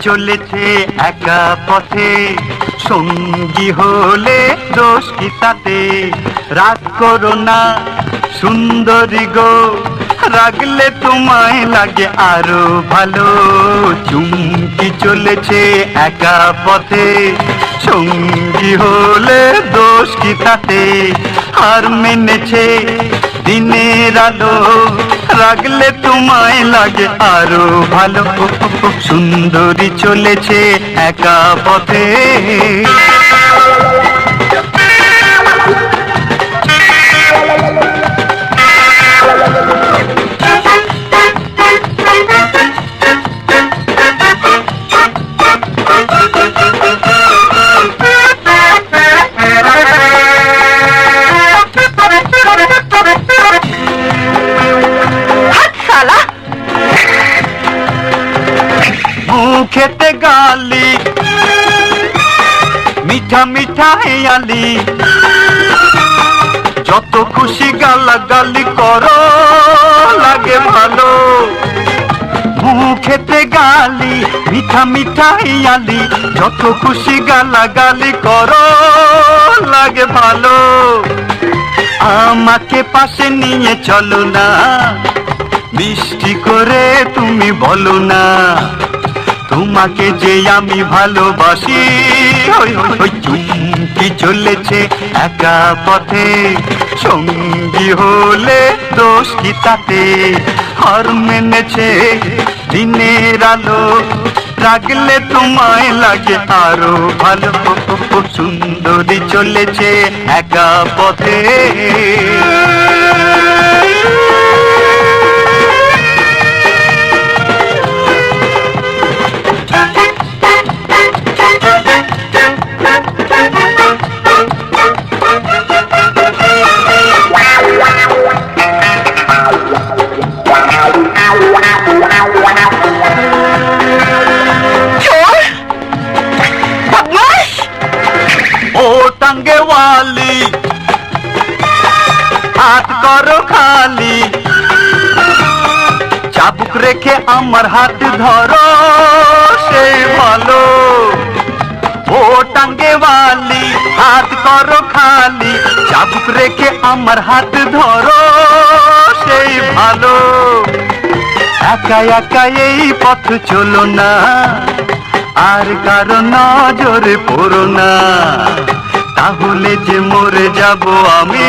চলেছে একা পথে। সঙ্গী হলে দোষ কি তাতে? রাগ করো না, সুন্দরী গো। রাগলে তোমায় লাগে আরও ভালো। চুমকি চলেছে একা পথে। সঙ্গী হলে দোষ কি তাতে? আর মেনেছে দিনের আলো রাগলে তোমায় লাগে আরও ভালো। সুন্দরী চলেছে একা পথে। মুখেতে গালি, মিঠা মিঠা হেয়ালি যত খুশি গালা গালি করো, লাগে ভালো। মুখেতে গালি, মিঠা মিঠা হেয়ালি যত খুশি গালা গালি করো, লাগে ভালো। আমাকে পাশে নিয়ে চলো না, মিষ্টি করে তুমি বলো না। তোমাকে যে আমি ভালোবাসি, ওই চুমকি চলেছে একা পথে। সঙ্গী হলে দোষ কি তাতে? হর মেনেছে দিনের আলো, রাগলে তোমায় লাগে আরও ভালো। সুন্দরী চলেছে একা পথে। টাঙ্গে ওয়ালি হাত করো খালি। চাবুক রেখে আমার হাত ধরো সেই ভালো। ও টাঙ্গে ওয়ালি হাত করো খালি। চাবুক রেখে আমার হাত ধরো সেই ভালো। একা একা এই পথ চলো না, আর কারও নজরে পড়ো না। তাহলে যে মরে যাব আমি।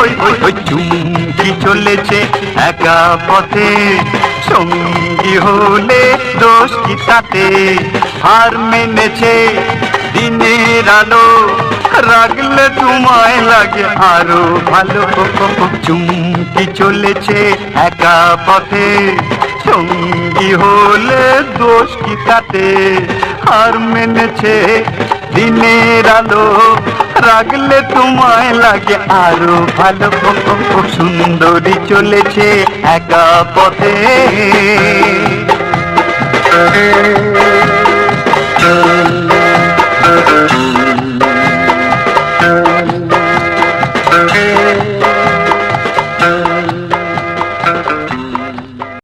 ওই ওই ওই চুমকি চলেছে একা পথে। সঙ্গী হলে দোষ কি তাতে? হার মেনেছে দিনের আলো। রাগলে তোমায় লাগে আরও ভালো। চুমকি চলেছে একা পথে। সঙ্গী হলে দোষ কি তাতে? আর মেনেছে দিনের আলো রাগলে তোমায় লাগে আরও ভালো। সুন্দরী চলেছে একা পথে।